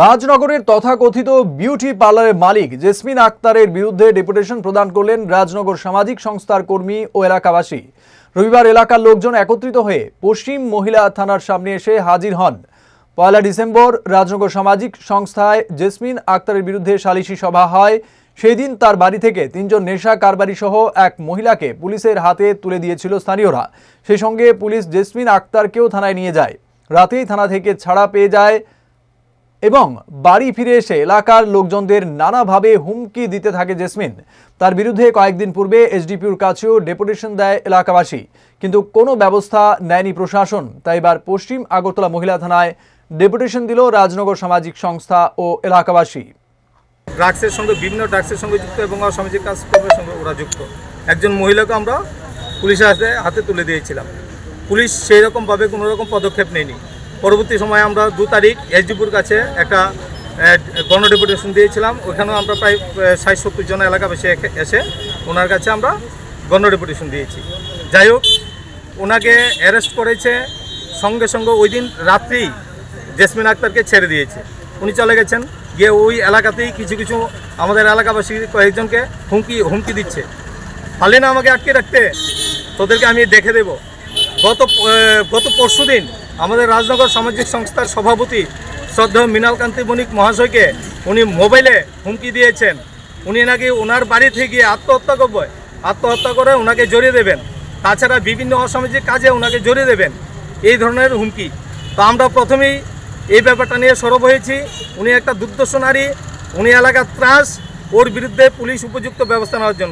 রাজনগরের তথাকথিত বিউটি পার্লারের মালিক জেসমিন আক্তারের বিরুদ্ধে ডেপুটেশন প্রদান করলেন রাজনগর সামাজিক সংস্থার কর্মী ও এলাকাবাসী। রবিবার এলাকার লোকজন একত্রিত হয়ে পশ্চিম মহিলা থানার সামনে এসে হাজির হন। পয়লা ডিসেম্বর রাজনগর সামাজিক সংস্থায় জেসমিন আক্তারের বিরুদ্ধে সালিশি সভা হয়। সেই দিন তার বাড়ি থেকে তিনজন নেশা কারবারি সহ এক মহিলাকে পুলিশের হাতে তুলে দিয়েছিল স্থানীয়রা। সেই সঙ্গে পুলিশ জেসমিন আক্তারকেও থানায় নিয়ে যায়। রাতেই থানা থেকে ছাড়া পেয়ে যায় এবং বাড়ি ফিরে এসে এলাকার লোকজনদের নানাভাবে হুমকি দিতে থাকে জেসমিন। তার বিরুদ্ধে কয়েকদিন পূর্বে এসডিপিউর কাছেও ডেপুটেশন দেয় এলাকাবাসী। কিন্তু কোনো ব্যবস্থা নেয়নি প্রশাসন। তাই এবার পশ্চিম আগরতলা মহিলা থানায় ডেপুটেশন দিল রাজনগর সামাজিক সংস্থা ও এলাকাবাসী। ড্রাগসের সঙ্গে, বিভিন্ন ড্রাগসের সঙ্গে যুক্ত এবং অসামাজিক কাজকর্মের সঙ্গে ওরা যুক্ত। একজন মহিলাকে আমরা পুলিশের হাতে হাতে তুলে দিয়েছিলাম। পুলিশ সেই রকমভাবে কোনো রকম পদক্ষেপ নেয়নি। পরবর্তী সময়ে আমরা দু তারিখ এসডিপুর কাছে একটা গণ ডেপুটেশন দিয়েছিলাম। ওখানেও আমরা প্রায় ষাট সত্তর জন এলাকাবাসী এসে ওনার কাছে আমরা গণ ডেপুটেশন দিয়েছি। যাই হোক, ওনাকে অ্যারেস্ট করেছে, সঙ্গে সঙ্গে ওই দিন রাত্রেই জেসমিন আক্তারকে ছেড়ে দিয়েছে। উনি চলে গেছেন, গিয়ে ওই এলাকাতেই কিছু কিছু আমাদের এলাকাবাসী কয়েকজনকে হুমকি হুমকি দিচ্ছে। পারলে না আমাকে আটকে রাখতে? তোদেরকে আমি দেখে দেব। গত গত পরশু দিন আমাদের রাজনগর সামাজিক সংস্থার সভাপতি শ্রদ্ধেয় মৃণাল কান্তি বণিক মহাশয়কে উনি মোবাইলে হুমকি দিয়েছেন। উনি নাকি ওনার বাড়ি থেকে গিয়ে আত্মহত্যা করবে, আত্মহত্যা করে ওনাকে জড়িয়ে দেবেন। তাছাড়া বিভিন্ন অসামাজিক কাজে ওনাকে জড়িয়ে দেবেন। এই ধরনের হুমকি। তো আমরা প্রথমেই এই ব্যাপারটা নিয়ে সরব হয়েছি। উনি একটা দুর্দর্শ নারী, উনি এলাকার ত্রাস, ওর বিরুদ্ধে পুলিশ উপযুক্ত ব্যবস্থা নেওয়ার জন্য।